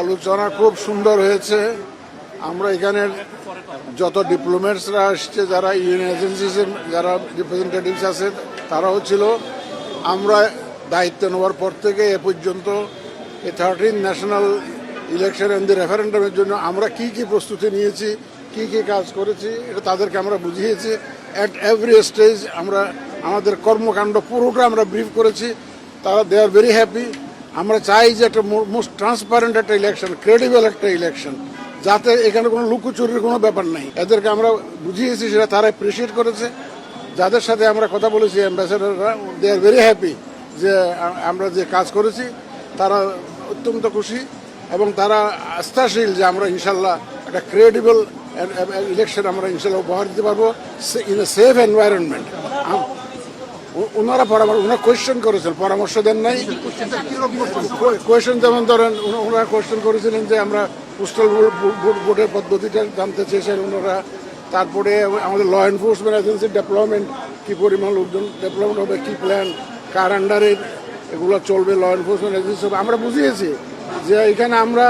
আলোচনা খুব সুন্দর হয়েছে। আমরা এখানের যত ডিপ্লোমেটসরা আসছে, যারা ইউএন এজেন্সিসের যারা রিপ্রেজেন্টেটিভস আছে, তারাও ছিল। আমরা দায়িত্ব নেওয়ার পর থেকে এ পর্যন্ত এই thirteen national election and the রেফারেন্ডামের জন্য আমরা কি কি প্রস্তুতি নিয়েছি, কি কি কাজ করেছি, এটা তাদেরকে আমরা বুঝিয়েছি। অ্যাট এভরি স্টেজ আমরা, আমাদের কর্মকাণ্ড পুরোটা আমরা ব্রিফ করেছি। তারা দে আর ভেরি হ্যাপি আমরা চাই যে একটা মোস্ট ট্রান্সপারেন্ট একটা ইলেকশন ক্রেডিবল একটা ইলেকশন যাতে এখানে কোনো লুকোচুরির কোনো ব্যাপার নাই। এদেরকে আমরা বুঝিয়েছি, সেটা তারা অ্যাপ্রিসিয়েট করেছে। যাদের সাথে আমরা কথা বলেছি অ্যাম্বাসেডাররা দে আর ভেরি হ্যাপি যে আমরা যে কাজ করেছি, তারা অত্যন্ত খুশি এবং তারা আস্থাশীল যে আমরা ইনশাল্লাহ একটা ক্রেডিবল ইলেকশন আমরা ইনশাল্লাহ উপহার দিতে পারব ইন এ সেফ এনভায়রনমেন্ট ওনারা পরামর্শ ওনারা কোয়েশ্চেন করেছেন পরামর্শ দেন নাই। কোয়েশ্চেন যেমন ধরেন ওনারা কোয়েশ্চেন করেছিলেন যে আমরা পোস্টাল ভোটের পদ্ধতিটা জানতে চেয়েছেন ওনারা তারপরে আমাদের ল এনফোর্সমেন্ট এজেন্সির ডেভেলপমেন্ট কী পরিমাণ লোকজন ডেভেলপমেন্ট হবে কী প্ল্যান কার আন্ডারে এগুলো চলবে ল এনফোর্সমেন্ট এজেন্সি হবে আমরা বুঝিয়েছি যে এখানে আমরা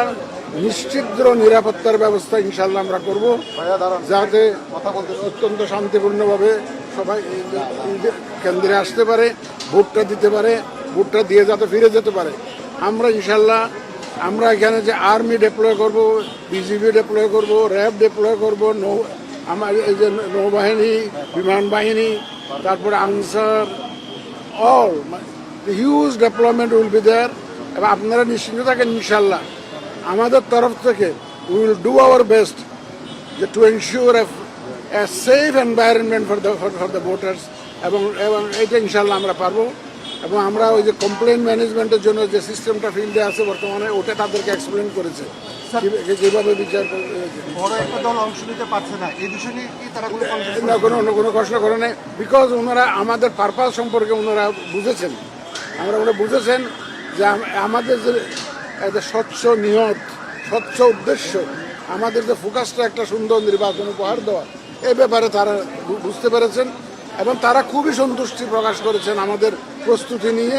নিশ্চিদ্র নিরাপত্তার ব্যবস্থা ইনশাল্লাহ আমরা করব যাতে অত্যন্ত শান্তিপূর্ণভাবে সবাই কেন্দ্রে আসতে পারে, ভোটটা দিতে পারে, ভোটটা দিয়ে যাতে ফিরে যেতে পারে। আমরা ইনশাল্লাহ, আমরা এখানে যে আর্মি ডেপ্লয় করব, বিজিবি ডেপ্লয় করব, র্যাব ডেপ্লয় করব, নৌ আমার এই যে নৌবাহিনী, বিমান বাহিনী, তারপরে Ansar all huge development will be there এবং আপনারা নিশ্চিন্ত থাকেন ইনশাল্লাহ। আমাদের তরফ থেকে will do our best to ensure safe environment for the for the voters এবং এবং এটা ইনশাল্লাহ আমরা পারব। এবং আমরা ওই যে কমপ্লেন ম্যানেজমেন্টের জন্য যে সিস্টেমটা ফিল্ডে আছে বর্তমানে ওটা তাদেরকে এক্সপ্লেন করেছে। যেভাবে বিচার না। কোনো অন্য কোনো কষ্ট করে নেই। বিকজ ওনারা আমাদের পারপাস সম্পর্কে ওনারা বুঝেছেন। আমরা ওনারা বুঝেছেন যে আমাদের যে স্বচ্ছ নিয়ত স্বচ্ছ উদ্দেশ্য আমাদের যে ফোকাসটা একটা সুন্দর নির্বাচন উপহার দেওয়া। এই ব্যাপারে তারা বুঝতে পেরেছেন এবং তারা খুবই সন্তুষ্টি প্রকাশ করেছেন আমাদের প্রস্তুতি নিয়ে।